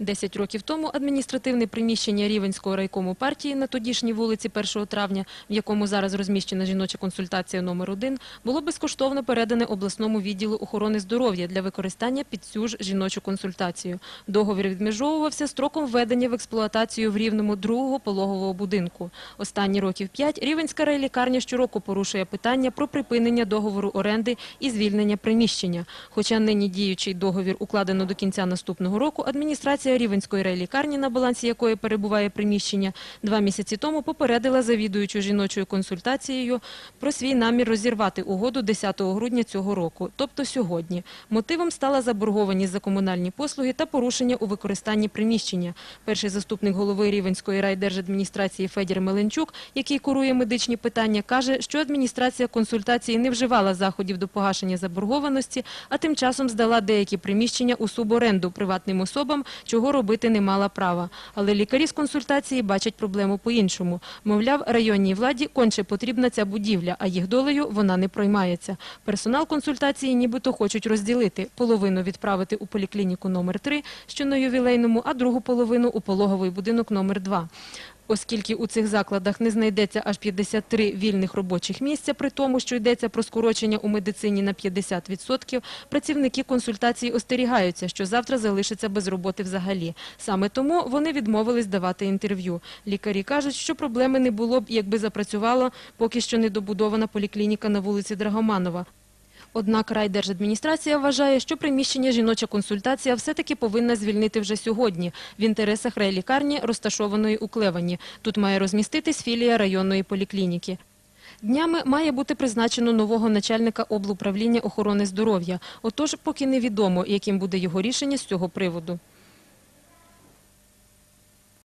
Десять років тому адміністративне приміщення Рівенського райкому партії на тодішній вулиці 1 травня, в якому зараз розміщена жіноча консультація номер 1 було безкоштовно передане обласному відділу охорони здоров'я для використання під цю ж жіночу консультацію. Договір відмежовувався строком введення в експлуатацію в Рівному другого пологового будинку. Останні років п'ять Рівенська райлікарня щороку порушує питання про припинення договору оренди і звільнення приміщення. Хоча нині діючий договір укладено до кінця наступного року, адміністрація Рівенської райлікарні, на балансі якої перебуває приміщення, два місяці тому попередила завідуючу жіночою консультацією про свій намір розірвати угоду 10 грудня цього року, тобто сьогодні. Мотивом стала заборгованість за комунальні послуги та порушення у використанні приміщення. Перший заступник голови Рівенської райдержадміністрації Федір Меленчук, який курує медичні питання, каже, що адміністрація консультації не вживала заходів до погашення заборгованості, а тим часом здала деякі приміщення у суборенду приватним особам, чого робити не мала права. Але лікарі з консультації бачать проблему по-іншому. Мовляв, районній владі конче потрібна ця будівля, а їх долею вона не проймається. Персонал консультації нібито хочуть розділити. Половину відправити у поліклініку номер 3 що на ювілейному, а другу половину у пологовий будинок номер 2 Оскільки у цих закладах не знайдеться аж 53 вільних робочих місця, при тому, що йдеться про скорочення у медицині на 50%, працівники консультації остерігаються, що завтра залишаться без роботи взагалі. Саме тому вони відмовились давати інтерв'ю. Лікарі кажуть, що проблеми не було б, якби запрацювала поки що недобудована поліклініка на вулиці Драгоманова. Однак райдержадміністрація вважає, що приміщення жіноча консультація все-таки повинна звільнити вже сьогодні в інтересах райлікарні, розташованої у Клевані. Тут має розміститись філія районної поліклініки. Днями має бути призначено нового начальника облуправління охорони здоров'я. Отож, поки невідомо, яким буде його рішення з цього приводу.